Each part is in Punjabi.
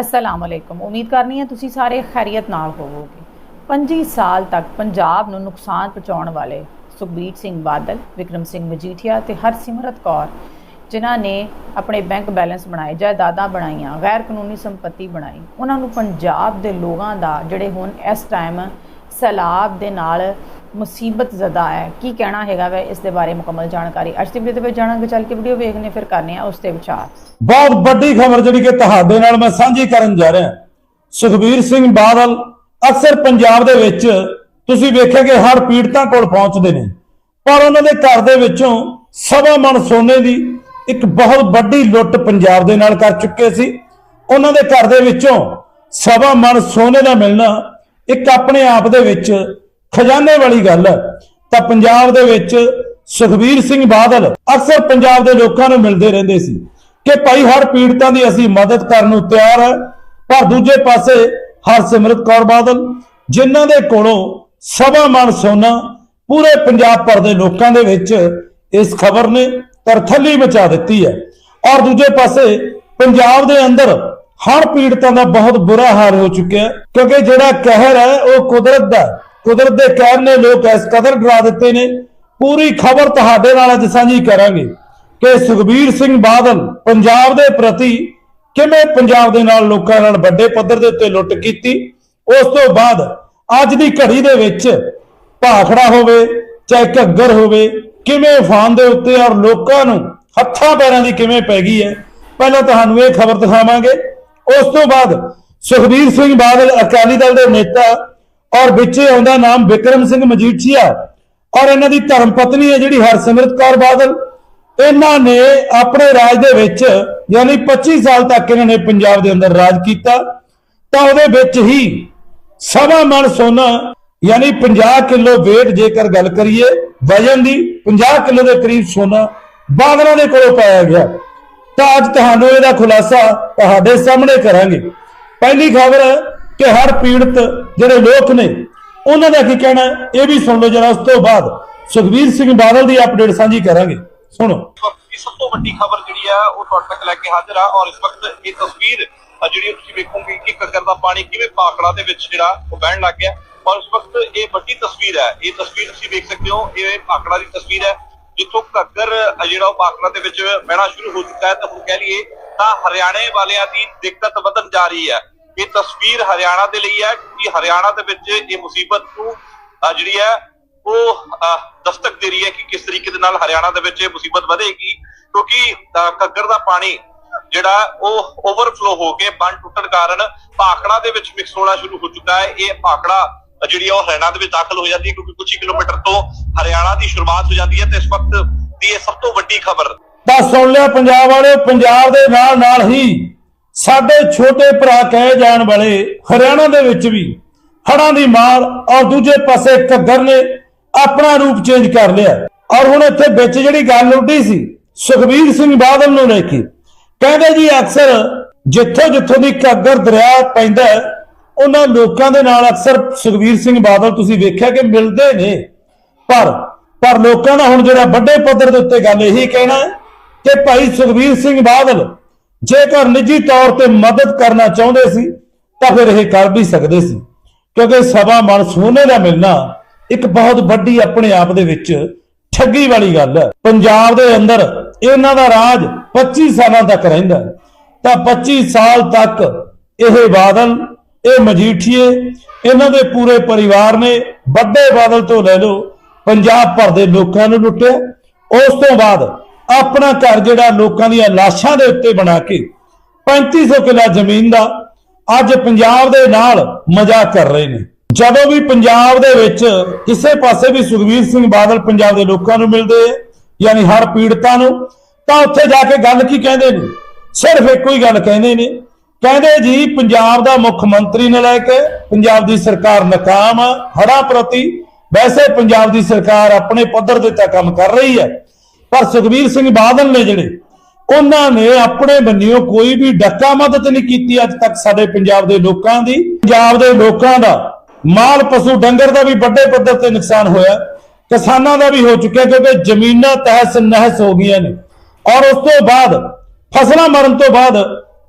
ਅਸਲਾਮ ਅਲੈਕੁਮ ਉਮੀਦ ਕਰਨੀ ਹੈ ਤੁਸੀਂ ਸਾਰੇ ਖੈਰੀਅਤ ਨਾਲ ਹੋਵੋਗੇ। 25 ਸਾਲ ਤੱਕ ਪੰਜਾਬ ਨੂੰ ਨੁਕਸਾਨ ਪਹੁੰਚਾਉਣ ਵਾਲੇ ਸੁਖਬੀਰ ਸਿੰਘ ਬਾਦਲ, ਵਿਕਰਮ ਸਿੰਘ ਮਜੀਠੀਆ ਤੇ ਹਰਸਿਮਰਤ ਕੌਰ, ਜਿਨ੍ਹਾਂ ਨੇ ਆਪਣੇ ਬੈਂਕ ਬੈਲੈਂਸ ਬਣਾਏ, ਜਾਇਦਾਦਾਂ ਬਣਾਈਆਂ ਗੈਰ ਕਾਨੂੰਨੀ ਸੰਪਤੀ ਬਣਾਈ ਉਹਨਾਂ ਨੂੰ ਪੰਜਾਬ ਦੇ ਲੋਕਾਂ ਦਾ, ਜਿਹੜੇ ਹੁਣ ਇਸ ਟਾਈਮ ਸੈਲਾਬ ਦੇ ਨਾਲ ਮੁਸੀਬਤ ਜ਼ਦਾ ਹੈ। ਕੀ ਕਹਿਣਾ ਹੈਗਾ ਵੈ ਇਸ ਦੇ ਬਾਰੇ ਮੁਕੰਮਲ ਜਾਣਕਾਰੀ? ਅੱਜ ਦੀ ਵੀਡੀਓ ਵਿੱਚ ਜਾਣਾਂਗੇ ਚੱਲ ਕੇ ਵੀਡੀਓ ਵੇਖਨੇ, ਫਿਰ ਕਰਨੇ ਆ ਉਸ ਤੇ ਵਿਚਾਰ। ਬਹੁਤ ਵੱਡੀ ਖਬਰ ਜਿਹੜੀ ਕਿ ਤੁਹਾਡੇ ਨਾਲ ਮੈਂ ਸਾਂਝੀ ਕਰਨ ਜਾ ਰਿਹਾ। ਸੁਖਬੀਰ ਸਿੰਘ ਬਾਦਲ ਅਕਸਰ ਪੰਜਾਬ ਦੇ ਵਿੱਚ, ਤੁਸੀਂ ਵੇਖਿਆ ਕਿ ਹਰ ਪੀੜਤਾਂ ਕੋਲ ਪਹੁੰਚਦੇ ਨੇ। ਪਰ ਉਹਨਾਂ ਦੇ ਘਰ ਦੇ ਵਿੱਚੋਂ ਸਵਾ ਮਣ ਸੋਨੇ ਦੀ ਇੱਕ ਬਹੁਤ ਵੱਡੀ ਲੁੱਟ ਪੰਜਾਬ ਦੇ ਨਾਲ ਕਰ ਚੁੱਕੇ ਸੀ। ਉਹਨਾਂ ਦੇ ਘਰ ਦੇ ਵਿੱਚੋਂ ਸਵਾ ਮਣ ਸੋਨੇ ਦਾ ਮਿਲਣਾ ਇੱਕ ਆਪਣੇ ਆਪ ਦੇ ਵਿੱਚ ਖਜ਼ਾਨੇ ਵਾਲੀ ਗੱਲ ਹੈ। ਤਾਂ ਪੰਜਾਬ ਦੇ ਵਿੱਚ ਸੁਖਬੀਰ ਸਿੰਘ ਬਾਦਲ ਅਕਸਰ ਪੰਜਾਬ ਦੇ ਲੋਕਾਂ ਨੂੰ ਮਿਲਦੇ ਰਹਿੰਦੇ ਸੀ ਕਿ ਭਾਈ ਹਰ ਪੀੜਤਾਂ ਦੀ ਅਸੀਂ ਮਦਦ ਕਰਨ ਨੂੰ ਤਿਆਰ ਹੈ। ਪਰ ਦੂਜੇ ਪਾਸੇ ਹਰਸਿਮਰਤ ਕੌਰ ਬਾਦਲ, ਜਿਨ੍ਹਾਂ ਦੇ ਕੋਲੋਂ ਸਵਾ ਮਨ ਸੋਨਾ ਪੂਰੇ ਪੰਜਾਬ ਭਰ ਦੇ ਲੋਕਾਂ ਦੇ ਵਿੱਚ ਇਸ ਖਬਰ ਨੇ ਤਰਥੱਲੀ ਮਚਾ ਦਿੱਤੀ ਹੈ। ਔਰ ਦੂਜੇ ਪਾਸੇ ਪੰਜਾਬ ਦੇ ਅੰਦਰ ਹਰ ਪੀੜਤਾਂ ਦਾ ਬਹੁਤ ਬੁਰਾ ਹਾਲ ਹੋ ਚੁੱਕਿਆ ਕਿਉਂਕਿ ਜਿਹੜਾ ਕਹਿਰ ਹੈ, ਉਹ ਕੁਦਰਤ ਦਾ ਕੁਦਰਤ ਦੇ ਕਹਿਰ ਨੇ ਲੋਕ ਇਸ ਕਦਰ ਡਰਾ ਦਿੱਤੇ ਨੇ। ਪੂਰੀ ਖਬਰ ਤੁਹਾਡੇ ਨਾਲ ਅੱਜ ਸਾਂਝੀ ਕਰਾਂਗੇ ਕਿ ਸੁਖਬੀਰ ਸਿੰਘ ਬਾਦਲ ਪੰਜਾਬ ਦੇ ਪ੍ਰਤੀ ਕਿਵੇਂ ਪੰਜਾਬ ਦੇ ਨਾਲ ਲੋਕਾਂ ਨਾਲ ਵੱਡੇ ਪੱਧਰ ਦੇ ਉੱਤੇ ਲੁੱਟ ਕੀਤੀ। ਉਸ ਤੋਂ ਬਾਅਦ ਅੱਜ ਦੀ ਘੜੀ ਦੇ ਵਿੱਚ ਭਾਖੜਾ ਹੋਵੇ, ਚਾਹੇ ਘੱਗਰ ਹੋਵੇ, ਕਿਵੇਂ ਫਾਨ ਦੇ ਉੱਤੇ ਔਰ ਲੋਕਾਂ ਨੂੰ ਹੱਥਾਂ ਪੈਰਾਂ ਦੀ ਕਿਵੇਂ ਪੈ ਗਈ ਹੈ, ਪਹਿਲਾਂ ਤੁਹਾਨੂੰ ਇਹ ਖਬਰ ਦਿਖਾਵਾਂਗੇ। ਉਸ ਤੋਂ ਬਾਅਦ ਸੁਖਬੀਰ ਸਿੰਘ ਬਾਦਲ ਅਕਾਲੀ ਦਲ ਦੇ ਨੇਤਾ ਔਰ ਵਿੱਚੇ ਆਉਂਦਾ ਨਾਮ ਵਿਕਰਮ ਸਿੰਘ ਮਜੀਠੀਆ ਔਰ ਇਹਨਾਂ ਦੀ ਧਰਮ ਪਤਨੀ ਹੈ ਜਿਹੜੀ ਹਰਸਿਮਰਤ ਕੌਰ ਬਾਦਲ। ਇਹਨਾਂ ਨੇ ਆਪਣੇ ਰਾਜ ਦੇ ਵਿੱਚ ਯਾਨੀ 25 ਸਾਲ ਤੱਕ ਇਹਨਾਂ ਨੇ ਪੰਜਾਬ ਦੇ ਅੰਦਰ ਰਾਜ ਕੀਤਾ। ਤਾਂ ਉਹਦੇ ਵਿੱਚ ਹੀ ਸਵਾ ਮਣ ਸੋਨਾ ਯਾਨੀ 50 ਕਿਲੋ weight ਜੇਕਰ ਗੱਲ ਕਰੀਏ ਵਜਨ ਦੀ 50 ਕਿਲੋ ਦੇ ਕਰੀਬ ਸੋਨਾ ਬਾਦਲਾਂ ਦੇ ਕੋਲੋਂ ਪਾਇਆ ਗਿਆ। ਤਾਂ ਅੱਜ ਤੁਹਾਨੂੰ ਇਹਦਾ ਖੁਲਾਸਾ ਤੁਹਾਡੇ ਸਾਹਮਣੇ ਕਰਾਂਗੇ। ਪਹਿਲੀ ਖਬਰ ਕਿ ਹਰ ਪੀੜਤ ਜਿਹੜੇ ਲੋਕ ਨੇ, ਉਹਨਾਂ ਦਾ ਕੀ ਕਹਿਣਾ ਇਹ ਵੀ ਸੁਣ ਲਓ ਜਰਾ, ਉਸ ਤੋਂ ਬਾਅਦ ਸੁਖਬੀਰ ਸਿੰਘ ਬਾਦਲ ਦੀ ਅਪਡੇਟ ਸਾਂਝੀ ਕਰਾਂਗੇ। ਸੁਣੋ। ਇਸ ਸਭ ਤੋਂ ਵੱਡੀ ਖਬਰ ਜਿਹੜੀ ਆ, ਉਹ ਤੁਹਾਡੇ ਤੱਕ ਲੈ ਕੇ ਹਾਜ਼ਰ ਆ ਔਰ ਇਸ ਵਕਤ ਇਹ ਤਸਵੀਰ ਜਿਹੜੀ ਤੁਸੀਂ ਵੇਖੋਗੇ ਕਿ ਕੱਗਰ ਦਾ ਪਾਣੀ ਕਿਵੇਂ ਪਾਕੜਾ ਦੇ ਵਿੱਚ ਜਿਹੜਾ, ਉਹ ਵਹਿਣ ਲੱਗ ਗਿਆ। ਔਰ ਇਸ ਵਕਤ ਇਹ ਵੱਡੀ ਤਸਵੀਰ ਹੈ। ਇਹ ਤਸਵੀਰ ਤੁਸੀਂ ਵੇਖ ਸਕਦੇ ਹੋ, ਇਹ ਪਾਕੜਾ ਦੀ ਤਸਵੀਰ ਹੈ। ਜਿੱਥੋਂ ਘੱਗਰ ਜਿਹੜਾ ਉਹ ਪਾਕੜਾ ਦੇ ਵਿੱਚ ਵਹਿਣਾ ਸ਼ੁਰੂ ਹੋ ਚੁੱਕਾ ਹੈ ਤਾਂ ਹੁਣ ਕਹਿ ਲਈਏ ਤਾਂ ਹਰਿਆਣੇ ਵਾਲਿਆਂ ਦੀ ਦਿੱਕਤ ਵਧਣ ਜਾ ਰਹੀ ਹੈ। ਇਹ ਤਸਵੀਰ ਹਰਿਆਣਾ ਦੇ ਲਈ ਹੈ ਕਿ ਹਰਿਆਣਾ ਦੇ ਵਿੱਚ ਇਹ ਮੁਸੀਬਤ ਨੂੰ ਜਿਹੜੀ ਹੈ ਉਹ ਦਸਤਕ ਦੇ ਰਹੀ ਹੈ ਕਿ ਕਿਸ ਤਰੀਕੇ ਦੇ ਨਾਲ ਹਰਿਆਣਾ ਦੇ ਵਿੱਚ ਇਹ ਮੁਸੀਬਤ ਵਧੇਗੀ ਕਿਉਂਕਿ ਅਹ, ਘੱਗਰ ਦਾ ਪਾਣੀ ਜਿਹੜਾ ਉਹ ਓਵਰਫਲੋ ਹੋ ਕੇ ਬੰਨ ਟੁੱਟਣ ਕਾਰਨ ਭਾਖੜਾ ਦੇ ਵਿੱਚ ਮਿਕਸ ਹੋਣਾ ਸ਼ੁਰੂ ਹੋ ਚੁੱਕਾ ਹੈ। ਇਹ ਭਾਖੜਾ ਜਿਹੜੀ ਉਹ ਹਰਿਆਣਾ ਦੇ ਵਿੱਚ ਦਾਖਲ ਹੋ ਜਾਂਦੀ ਹੈ, ਕਿਉਂਕਿ ਕੁਝ ਕਿਲੋਮੀਟਰ ਤੋਂ ਹਰਿਆਣਾ ਦੀ ਸ਼ੁਰੂਆਤ ਹੋ ਜਾਂਦੀ ਹੈ ਤੇ ਇਸ ਵਕਤ ਦੀ ਇਹ ਸਭ ਤੋਂ ਵੱਡੀ ਖਬਰ। ਤਾਂ ਸੁਣ ਲਿਆ ਪੰਜਾਬ ਵਾਲੇ ਪੰਜਾਬ ਦੇ ਨਾਲ ਨਾਲ ਹੀ ਸਾਡੇ ਛੋਟੇ ਭਰਾ ਕਹੇ ਜਾਣ ਵਾਲੇ ਹਰਿਆਣਾ ਦੇ ਵਿੱਚ ਵੀ ਹੜਾਂ ਦੀ ਮਾਰ ਔਰ ਦੂਜੇ ਪਾਸੇ ਘੱਗਰ ਨੇ ਆਪਣਾ ਰੂਪ ਚੇਂਜ ਕਰ ਲਿਆ। ਔਰ ਹੁਣ ਇੱਥੇ ਵਿੱਚ ਜਿਹੜੀ ਗੱਲ ਉੱਡੀ ਸੀ, ਸੁਖਬੀਰ ਸਿੰਘ ਬਾਦਲ ਨੂੰ ਲੈ ਕੇ, ਕਹਿੰਦੇ ਜੀ ਅਕਸਰ ਜਿੱਥੋਂ ਜਿੱਥੋਂ ਦੀ ਘੱਗਰ ਦਰਿਆ ਪੈਂਦਾ ਉਹਨਾਂ ਲੋਕਾਂ ਦੇ ਨਾਲ ਅਕਸਰ ਸੁਖਬੀਰ ਸਿੰਘ ਬਾਦਲ ਤੁਸੀਂ ਵੇਖਿਆ ਕਿ ਮਿਲਦੇ ਨੇ। ਪਰ ਪਰ ਲੋਕਾਂ ਦਾ ਹੁਣ ਜਿਹੜਾ ਵੱਡੇ ਪੱਧਰ ਦੇ ਉੱਤੇ ਗੱਲ ਇਹੀ ਕਹਿਣਾ ਹੈ ਕਿ ਭਾਈ ਸੁਖਬੀਰ ਸਿੰਘ ਬਾਦਲ ਜੇਕਰ ਨਿੱਜੀ ਤੌਰ ਤੇ ਮਦਦ ਕਰਨਾ ਚਾਹੁੰਦੇ ਸੀ, ਤਾਂ ਫਿਰ ਇਹ ਕਰ ਵੀ ਸਕਦੇ ਸੀ। ਕਿਉਂਕਿ ਸਵਾ ਮਨ ਸੋਨੇ ਦਾ ਮਿਲਣਾ ਇੱਕ ਬਹੁਤ ਵੱਡੀ ਆਪਣੇ ਆਪ ਦੇ ਵਿੱਚ ਠੱਗੀ ਵਾਲੀ ਗੱਲ ਹੈ। ਪੰਜਾਬ ਦੇ ਅੰਦਰ ਇਹਨਾਂ ਦਾ ਰਾਜ 25 ਸਾਲਾਂ ਤੱਕ ਰਹਿੰਦਾ ਤਾਂ 25 ਸਾਲ ਤੱਕ ਇਹ ਬਾਦਲ ਇਹ ਮਜੀਠੀਏ ਇਹਨਾਂ ਦੇ ਪੂਰੇ ਪਰਿਵਾਰ ਨੇ ਵੱਡੇ ਬਾਦਲ ਤੋਂ ਲੈ ਲਓ ਪੰਜਾਬ ਭਰ ਦੇ ਲੋਕਾਂ ਨੂੰ ਲੁੱਟਿਆ। ਉਸ ਤੋਂ ਬਾਅਦ ਆਪਣਾ ਘਰ ਜਿਹੜਾ ਲੋਕਾਂ ਦੀਆਂ ਲਾਸ਼ਾਂ ਦੇ ਉੱਤੇ ਬਣਾ ਕੇ 3500 ਕਿੱਲਾ ਜ਼ਮੀਨ ਦਾ ਅੱਜ ਪੰਜਾਬ ਦੇ ਨਾਲ ਮਜ਼ਾਕ ਕਰ ਰਹੇ ਨੇ। ਜਦੋਂ ਵੀ ਪੰਜਾਬ ਦੇ ਵਿੱਚ ਕਿਸੇ ਪਾਸੇ ਵੀ ਸੁਖਬੀਰ ਸਿੰਘ ਬਾਦਲ ਪੰਜਾਬ ਦੇ ਲੋਕਾਂ ਨੂੰ ਮਿਲਦੇ ਆ, ਯਾਨੀ ਹਰ ਪੀੜਤਾਂ ਨੂੰ ਤਾਂ ਉੱਥੇ ਜਾ ਕੇ ਗੱਲ ਕੀ ਕਹਿੰਦੇ ਨੇ? ਸਿਰਫ ਇੱਕੋ ਹੀ ਗੱਲ ਕਹਿੰਦੇ ਨੇ ਕਹਿੰਦੇ ਜੀ, ਪੰਜਾਬ ਦਾ ਮੁੱਖ ਮੰਤਰੀ ਨੇ ਲੈ ਕੇ ਪੰਜਾਬ ਦੀ ਸਰਕਾਰ ਨਾਕਾਮ ਆ ਪ੍ਰਤੀ। ਵੈਸੇ ਪੰਜਾਬ ਦੀ ਸਰਕਾਰ ਆਪਣੇ ਪੱਧਰ ਤੇ ਤਾਂ ਕੰਮ ਕਰ ਰਹੀ ਹੈ, ਪਰ ਸੁਖਬੀਰ ਸਿੰਘ ਬਾਦਲ ਨੇ ਜਿਹੜੇ, ਉਹਨਾਂ ਨੇ ਆਪਣੇ ਬੰਨਿਓ ਕੋਈ ਵੀ ਡੱਕਾ ਮਦਦ ਨਹੀਂ ਕੀਤੀ ਅੱਜ ਤੱਕ ਸਾਡੇ ਪੰਜਾਬ ਦੇ ਲੋਕਾਂ ਦੀ। ਪੰਜਾਬ ਦੇ ਲੋਕਾਂ ਦਾ ਮਾਲ ਪਸ਼ੂ ਡੰਗਰ ਦਾ ਵੀ ਵੱਡੇ ਪੱਧਰ ਤੇ ਨੁਕਸਾਨ ਹੋਇਆ, ਕਿਸਾਨਾਂ ਦਾ ਵੀ ਹੋ ਚੁੱਕਿਆ ਕਿਉਂਕਿ ਜ਼ਮੀਨਾਂ ਤਹਿਸ ਨਹਿਸ ਹੋ ਗਈਆਂ ਨੇ। ਔਰ ਉਸ ਤੋਂ ਬਾਅਦ, ਫਸਲਾਂ ਮਰਨ ਤੋਂ ਬਾਅਦ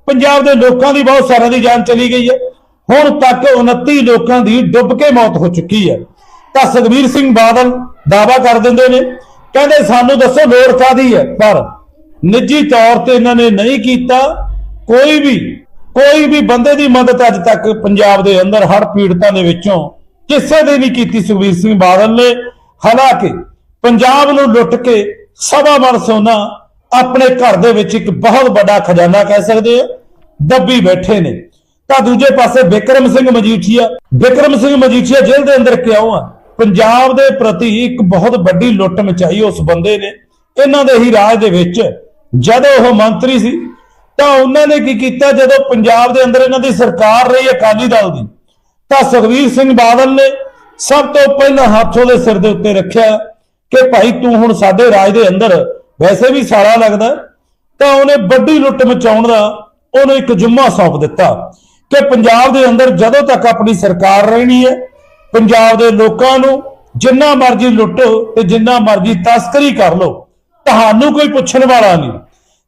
ਪੰਜਾਬ ਦੇ ਲੋਕਾਂ ਦੀ ਬਹੁਤ ਸਾਰਿਆਂ ਦੀ ਜਾਨ ਚਲੀ ਗਈ ਹੈ। ਹੁਣ ਤੱਕ 29 ਲੋਕਾਂ ਦੀ ਡੁੱਬ ਕੇ ਮੌਤ ਹੋ ਚੁੱਕੀ ਹੈ। ਤਾਂ ਸੁਖਬੀਰ ਸਿੰਘ ਬਾਦਲ ਦਾਵਾ ਕਰ ਦਿੰਦੇ ਨੇ, ਕਹਿੰਦੇ ਸਾਨੂੰ ਦੱਸੋ ਲੋੜ ਕਾਦੀ ਹੈ? ਪਰ ਨਿੱਜੀ ਤੌਰ ਤੇ ਇਹਨਾਂ ਨੇ ਨਹੀਂ ਕੀਤਾ। ਕੋਈ ਵੀ ਕੋਈ ਵੀ ਬੰਦੇ ਦੀ ਮਦਦ ਅੱਜ ਤੱਕ ਪੰਜਾਬ ਦੇ ਅੰਦਰ ਹੜ੍ਹ ਪੀੜਤਾਂ ਦੇ ਵਿੱਚੋਂ ਕਿਸੇ ਦੀ ਨਹੀਂ ਕੀਤੀ। ਸੁਖਬੀਰ ਸਿੰਘ ਬਾਦਲ ਨੇ ਹਾਲਾਂਕਿ ਪੰਜਾਬ ਨੂੰ ਲੁੱਟ ਕੇ ਸਵਾ ਮਨ ਸੋਨਾ ਆਪਣੇ ਘਰ ਦੇ ਵਿੱਚ ਇੱਕ ਬਹੁਤ ਵੱਡਾ ਖਜ਼ਾਨਾ ਕਹਿ ਸਕਦੇ ਆ, ਦੱਬੀ ਬੈਠੇ ਨੇ। ਤਾਂ ਦੂਜੇ ਪਾਸੇ ਬਿਕਰਮ ਸਿੰਘ ਮਜੀਠੀਆ, ਬਿਕਰਮ ਸਿੰਘ ਮਜੀਠੀਆ ਜੇਲ੍ਹ ਦੇ ਅੰਦਰ ਕਿਉਂ ਆ? ਪੰਜਾਬ ਦੇ ਪ੍ਰਤੀ ਇੱਕ ਬਹੁਤ ਵੱਡੀ ਲੁੱਟ ਮਚਾਈ ਉਸ ਬੰਦੇ ਨੇ। ਇਹਨਾਂ ਦੇ ਹੀ ਰਾਜ ਦੇ ਵਿੱਚ ਜਦੋਂ ਉਹ ਮੰਤਰੀ ਸੀ, ਤਾਂ ਉਹਨਾਂ ਨੇ ਕੀ ਕੀਤਾ? ਜਦੋਂ ਪੰਜਾਬ ਦੇ ਅੰਦਰ ਇਹਨਾਂ ਦੀ ਸਰਕਾਰ ਰਹੀ ਅਕਾਲੀ ਦਲ ਦੀ, ਤਾਂ ਸੁਖਵੀਰ ਸਿੰਘ ਬਾਦਲ ਨੇ ਸਭ ਤੋਂ ਪਹਿਲਾਂ ਹੱਥੋਂ ਦੇ ਸਿਰ ਦੇ ਉੱਤੇ ਰੱਖਿਆ ਕਿ ਭਾਈ ਤੂੰ ਹੁਣ ਸਾਡੇ ਰਾਜ ਦੇ ਅੰਦਰ ਵੈਸੇ ਵੀ ਸਾਰਾ ਲੱਗਦਾ ਤਾਂ ਉਹਨੇ ਵੱਡੀ ਲੁੱਟ ਮਚਾਉਣ ਦਾ ਉਹਨੂੰ ਇੱਕ ਜੁਮਾ ਸੌਂਪ ਦਿੱਤਾ ਕਿ ਪੰਜਾਬ ਦੇ ਅੰਦਰ ਜਦੋਂ ਤੱਕ ਆਪਣੀ ਸਰਕਾਰ ਰਹਿਣੀ ਹੈ, ਪੰਜਾਬ ਦੇ ਲੋਕਾਂ ਨੂੰ ਜਿੰਨਾ ਮਰਜ਼ੀ ਲੁੱਟੋ ਤੇ ਜਿੰਨਾ ਮਰਜ਼ੀ ਤਸਕਰੀ ਕਰ ਲਓ, ਤੁਹਾਨੂੰ ਕੋਈ ਪੁੱਛਣ ਵਾਲਾ ਨਹੀਂ।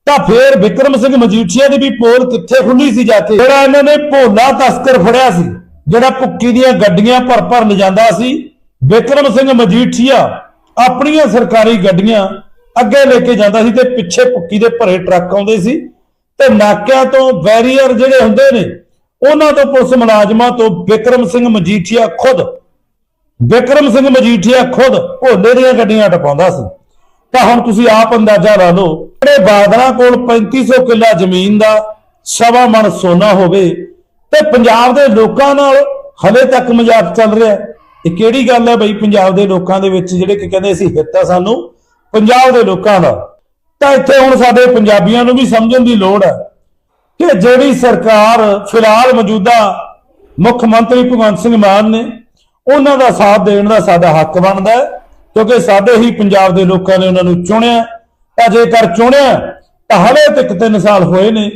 ਤਾਂ ਫੇਰ ਵਿਕਰਮ ਸਿੰਘ ਮਜੀਠੀਆ ਦੀ ਵੀ ਪੋਲ ਕਿੱਥੇ ਖੁੱਲੀ ਸੀ ਜਾ ਕੇ? ਜਿਹੜਾ ਇਹਨਾਂ ਨੇ ਭੋਲਾ ਤਸਕਰ ਫੜਿਆ ਸੀ, ਜਿਹੜਾ ਭੁੱਕੀ ਦੀਆਂ ਗੱਡੀਆਂ ਭਰ ਭਰ ਲਿਜਾਂਦਾ ਸੀ, ਵਿਕਰਮ ਸਿੰਘ ਮਜੀਠੀਆ ਆਪਣੀਆਂ ਸਰਕਾਰੀ ਗੱਡੀਆਂ ਅੱਗੇ ਲੈ ਕੇ ਜਾਂਦਾ ਸੀ ਤੇ ਪਿੱਛੇ ਭੁੱਕੀ ਦੇ ਭਰੇ ਟਰੱਕ ਆਉਂਦੇ ਸੀ ਤੇ ਨਾਕਿਆਂ ਤੋਂ ਬੈਰੀਅਰ ਜਿਹੜੇ ਹੁੰਦੇ ਨੇ, ਉਹਨਾਂ ਤੋਂ ਪੁਲਿਸ ਮੁਲਾਜ਼ਮਾਂ ਤੋਂ ਵਿਕਰਮ ਸਿੰਘ ਮਜੀਠੀਆ ਖੁਦ, ਵਿਕਰਮ ਸਿੰਘ ਮਜੀਠੀਆ ਖੁਦ ਭੋਲੇ ਦੀਆਂ ਗੱਡੀਆਂ ਟਪਾਉਂਦਾ ਸੀ। ਤਾਂ ਹੁਣ ਤੁਸੀਂ ਆਪ ਅੰਦਾਜ਼ਾ ਲਾ ਲਓ, ਜਿਹੜੇ ਬਾਦਲਾਂ ਕੋਲ 3500 ਕਿੱਲਾ ਜ਼ਮੀਨ ਦਾ ਸਵਾ ਮਣ ਸੋਨਾ ਹੋਵੇ ਤੇ ਪੰਜਾਬ ਦੇ ਲੋਕਾਂ ਨਾਲ ਹਲੇ ਤੱਕ ਮਜ਼ਾਕ ਚੱਲ ਰਿਹਾ। ਇਹ ਕਿਹੜੀ ਗੱਲ ਹੈ ਬਈ ਪੰਜਾਬ ਦੇ ਲੋਕਾਂ ਦੇ ਵਿੱਚ ਜਿਹੜੇ ਕਿ ਕਹਿੰਦੇ ਸੀ ਹਿੱਤ ਆ ਸਾਨੂੰ ਪੰਜਾਬ ਦੇ ਲੋਕਾਂ ਦਾ। ਤਾਂ ਇੱਥੇ ਹੁਣ ਸਾਡੇ ਪੰਜਾਬੀਆਂ ਨੂੰ ਵੀ ਸਮਝਣ ਦੀ ਲੋੜ ਹੈ ਕਿ ਜਿਹੜੀ ਸਰਕਾਰ ਫਿਲਹਾਲ ਮੌਜੂਦਾ ਮੁੱਖ ਮੰਤਰੀ ਭਗਵੰਤ ਸਿੰਘ ਮਾਨ ਨੇ, ਉਹਨਾਂ ਦਾ ਸਾਥ ਦੇਣ ਦਾ ਸਾਡਾ ਹੱਕ ਬਣਦਾ ਹੈ, ਕਿਉਂਕਿ ਸਾਡੇ ਹੀ ਪੰਜਾਬ ਦੇ ਲੋਕਾਂ ਨੇ ਉਹਨਾਂ ਨੂੰ ਚੁਣਿਆ ਤਾਂ ਜੇਕਰ ਚੁਣਿਆ ਤਾਂ ਹਲੇ ਤੱਕ 3 ਸਾਲ ਹੋਏ ਨੇ,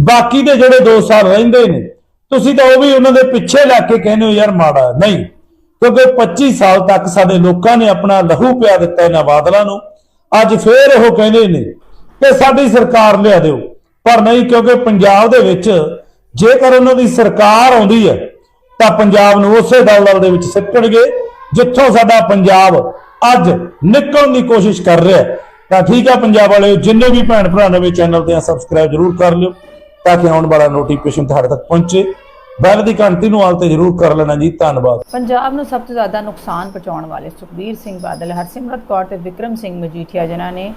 ਬਾਕੀ ਦੇ ਜਿਹੜੇ 2 ਸਾਲ ਰਹਿੰਦੇ ਨੇ, ਤੁਸੀਂ ਤਾਂ ਉਹ ਵੀ ਉਹਨਾਂ ਦੇ ਪਿੱਛੇ ਲੱਗ ਕੇ ਕਹਿੰਦੇ ਹੋ, ਯਾਰ ਮਾੜਾ ਨਹੀਂ, ਕਿਉਂਕਿ 25 ਸਾਲ ਤੱਕ ਸਾਡੇ ਲੋਕਾਂ ਨੇ ਆਪਣਾ ਲਹੂ ਪਿਆ ਦਿੱਤਾ ਇਹਨਾਂ ਬਾਦਲਾਂ ਨੂੰ। ਅੱਜ ਫੇਰ ਉਹ ਕਹਿੰਦੇ ਨੇ ਕਿ ਸਾਡੀ ਸਰਕਾਰ ਲਿਆ ਦਿਓ। ਪਰ ਨਹੀਂ, ਕਿਉਂਕਿ ਪੰਜਾਬ ਦੇ ਵਿੱਚ ਜੇਕਰ ਉਹਨਾਂ ਦੀ ਸਰਕਾਰ ਆਉਂਦੀ ਹੈ, ਤਾਂ ਪੰਜਾਬ ਨੂੰ ਉਸੇ ਦਲਦਲ ਦੇ ਵਿੱਚ ਸਿੱਟਣਗੇ, ਜਿੱਥੋਂ ਸਾਡਾ ਪੰਜਾਬ ਅੱਜ ਨਿਕਲਣ ਦੀ ਕੋਸ਼ਿਸ਼ ਕਰ ਰਿਹਾ ਤਾਂ ਠੀਕ ਹੈ ਪੰਜਾਬ ਵਾਲਿਓ, ਜਿੰਨੇ ਵੀ ਭੈਣ ਭਰਾ ਨਵੇਂ ਚੈਨਲ ਤੇ ਆ ਸਬਸਕ੍ਰਾਈਬ ਜਰੂਰ ਕਰ ਲਿਓ, ਤਾਂ ਕਿ ਆਉਣ ਵਾਲਾ ਨੋਟੀਫਿਕੇਸ਼ਨ ਤੁਹਾਡੇ ਤੱਕ ਪਹੁੰਚੇ। ਬੈਲ ਦੀ ਘੰਟੀ ਨੂੰ ਆਲ ਤੇ ਜਰੂਰ ਕਰ ਲੈਣਾ ਜੀ, ਧੰਨਵਾਦ। ਪੰਜਾਬ ਨੂੰ ਸਭ ਤੋਂ ਜ਼ਿਆਦਾ ਨੁਕਸਾਨ ਪਹੁੰਚਾਉਣ ਵਾਲੇ ਸੁਖਬੀਰ ਸਿੰਘ ਬਾਦਲ, ਹਰਸਿਮਰਤ ਕੌਰ ਤੇ ਵਿਕਰਮ ਸਿੰਘ ਮਜੀਠੀਆ, ਜਿਨ੍ਹਾਂ ਨੇ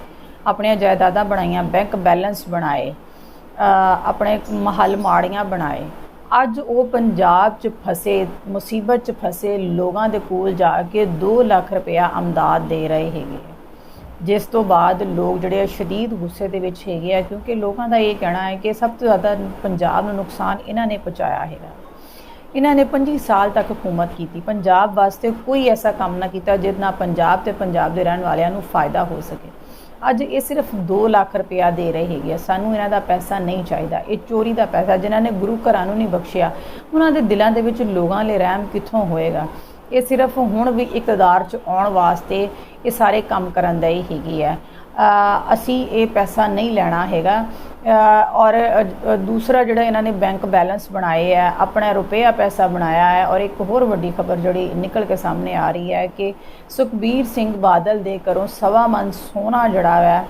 ਆਪਣੀਆਂ ਜਾਇਦਾਦਾਂ ਬਣਾਈਆਂ, ਬੈਂਕ ਬੈਲੈਂਸ ਬਣਾਏ ਆਪਣੇ ਮਹੱਲ ਮਾੜੀਆਂ ਬਣਾਏ। ਅੱਜ ਉਹ ਪੰਜਾਬ 'ਚ ਫਸੇ, ਮੁਸੀਬਤ 'ਚ ਫਸੇ, ਲੋਕਾਂ ਦੇ ਕੋਲ ਜਾ ਕੇ 2 ਲੱਖ ਰੁਪਇਆ ਅਮਦਾਦ ਦੇ ਰਹੇ ਹੈਗੇ। ਜਿਸ ਤੋਂ ਬਾਅਦ ਲੋਕ ਜਿਹੜੇ ਆ ਸ਼ਦੀਦ ਗੁੱਸੇ ਦੇ ਵਿੱਚ ਹੈਗੇ ਆ, ਕਿਉਂਕਿ ਲੋਕਾਂ ਦਾ ਇਹ ਕਹਿਣਾ ਹੈ ਕਿ ਸਭ ਤੋਂ ਜ਼ਿਆਦਾ ਪੰਜਾਬ ਨੂੰ ਨੁਕਸਾਨ ਇਹਨਾਂ ਨੇ ਪਹੁੰਚਾਇਆ ਹੈਗਾ। ਇਹਨਾਂ ਨੇ 25 ਸਾਲ ਤੱਕ ਹਕੂਮਤ ਕੀਤੀ, ਪੰਜਾਬ ਵਾਸਤੇ ਕੋਈ ਐਸਾ ਕੰਮ ਨਾ ਕੀਤਾ ਜਿਹਦੇ ਨਾਲ ਪੰਜਾਬ ਤੇ ਪੰਜਾਬ ਦੇ ਰਹਿਣ ਵਾਲਿਆਂ ਨੂੰ ਫਾਇਦਾ ਹੋ ਸਕੇ। ਅੱਜ ਇਹ ਸਿਰਫ 2 ਲੱਖ ਰੁਪਇਆ ਦੇ ਰਹੇ ਹੈਗੇ ਆ। ਸਾਨੂੰ ਇਹਨਾਂ ਦਾ ਪੈਸਾ ਨਹੀਂ ਚਾਹੀਦਾ। ਇਹ ਚੋਰੀ ਦਾ ਪੈਸਾ ਜਿਨ੍ਹਾਂ ਨੇ ਗੁਰੂ ਘਰਾਂ ਨੂੰ ਨਹੀਂ ਬਖਸ਼ਿਆ, ਉਹਨਾਂ ਦੇ ਦਿਲਾਂ ਦੇ ਵਿੱਚ ਲੋਕਾਂ ਲਈ ਰਹਿਮ ਕਿੱਥੋਂ ਹੋਏਗਾ? ਇਹ ਸਿਰਫ ਹੁਣ ਵੀ ਇਕਤਦਾਰ 'ਚ ਆਉਣ ਵਾਸਤੇ ਇਹ ਸਾਰੇ ਕੰਮ ਕਰਨ ਦਾ ਹੀ ਹੈਗੀ ਹੈ। ਅਸੀਂ ਇਹ ਪੈਸਾ ਨਹੀਂ ਲੈਣਾ ਹੈਗਾ। ਔਰ ਦੂਸਰਾ ਜਿਹੜਾ ਇਹਨਾਂ ਨੇ ਬੈਂਕ ਬੈਲੈਂਸ ਬਣਾਏ ਹੈ ਆਪਣਾ ਰੁਪਇਆ ਪੈਸਾ ਬਣਾਇਆ ਹੈ ਔਰ ਇੱਕ ਹੋਰ ਵੱਡੀ ਖਬਰ ਜਿਹੜੀ ਨਿਕਲ ਕੇ ਸਾਹਮਣੇ ਆ ਰਹੀ ਹੈ ਕਿ ਸੁਖਬੀਰ ਸਿੰਘ ਬਾਦਲ ਦੇ ਘਰੋਂ ਸਵਾ ਮਨ ਸੋਨਾ ਜਿਹੜਾ ਹੈ।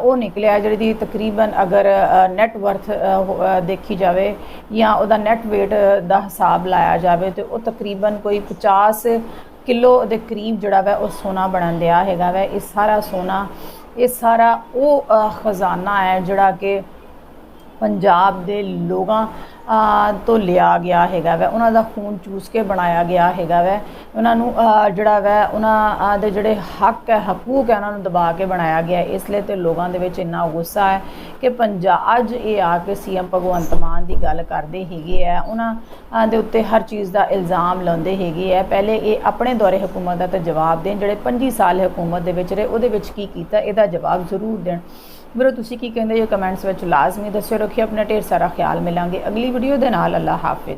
ਉਹ ਨਿਕਲਿਆ ਜਿਹੜੀ ਦੀ ਤਕਰੀਬਨ ਅਗਰ ਨੈਟ ਵਰਥ ਦੇਖੀ ਜਾਵੇ ਜਾਂ ਉਹਦਾ ਨੈਟ weight ਦਾ ਹਿਸਾਬ ਲਾਇਆ ਜਾਵੇ ਤੇ ਉਹ ਤਕਰੀਬਨ ਕੋਈ 50 ਕਿਲੋ ਦੇ ਕਰੀਬ ਜਿਹੜਾ ਵੈ ਉਹ ਸੋਨਾ ਬਣਨ ਦਿਆ ਹੈਗਾ ਵੈ। ਇਹ ਸਾਰਾ ਸੋਨਾ ਇਹ ਸਾਰਾ ਉਹ ਖਜ਼ਾਨਾ ਹੈ ਜਿਹੜਾ ਕਿ ਪੰਜਾਬ ਦੇ ਲੋਕਾਂ ਤੋਂ ਲਿਆ ਗਿਆ ਹੈਗਾ ਵੈ। ਉਹਨਾਂ ਦਾ ਖੂਨ ਚੂਸ ਕੇ ਬਣਾਇਆ ਗਿਆ ਹੈਗਾ ਵੈ। ਉਹਨਾਂ ਨੂੰ ਜਿਹੜਾ ਵੈ, ਉਹਨਾਂ ਦੇ ਜਿਹੜੇ ਹੱਕ ਹੈ, ਹਕੂਕ ਹੈ, ਉਹਨਾਂ ਨੂੰ ਦਬਾ ਕੇ ਬਣਾਇਆ ਗਿਆ। ਇਸ ਲਈ ਤੇ ਲੋਕਾਂ ਦੇ ਵਿੱਚ ਇੰਨਾ ਗੁੱਸਾ ਹੈ ਕਿ ਪੰਜਾਬ ਅੱਜ ਇਹ ਆ ਕੇ ਸੀਐਮ ਭਗਵੰਤ ਮਾਨ ਦੀ ਗੱਲ ਕਰਦੇ ਹੈਗੇ ਆ। ਉਹਨਾਂ ਦੇ ਉੱਤੇ ਹਰ ਚੀਜ਼ ਦਾ ਇਲਜ਼ਾਮ ਲਾਉਂਦੇ ਹੈਗੇ ਆ। ਪਹਿਲੇ ਇਹ ਆਪਣੇ ਦੌਰੇ ਹਕੂਮਤ ਦਾ ਤਾਂ ਜਵਾਬ ਦੇਣ। ਜਿਹੜੇ 25 ਸਾਲ ਹਕੂਮਤ ਦੇ ਵਿੱਚ ਰਹੇ, ਉਹਦੇ ਵਿੱਚ ਕੀ ਕੀਤਾ? ਇਹਦਾ ਜਵਾਬ ਜ਼ਰੂਰ ਦੇਣ। ਵੀਰੋ, ਤੁਸੀਂ ਕੀ ਕਹਿੰਦੇ ਹੋ? ਕਮੈਂਟਸ ਵਿੱਚ ਲਾਜ਼ਮੀ ਦੱਸਿਓ, ਰੱਖਿਓ, ਆਪਣਾ ਢੇਰ ਸਾਰਾ ਖਿਆਲ ਮਿਲਾਂਗੇ। ਅਗਲੀ ਵੀਡੀਓ ਦੇ ਨਾਲ ਅੱਲਾ ਹਾਫਿਜ਼।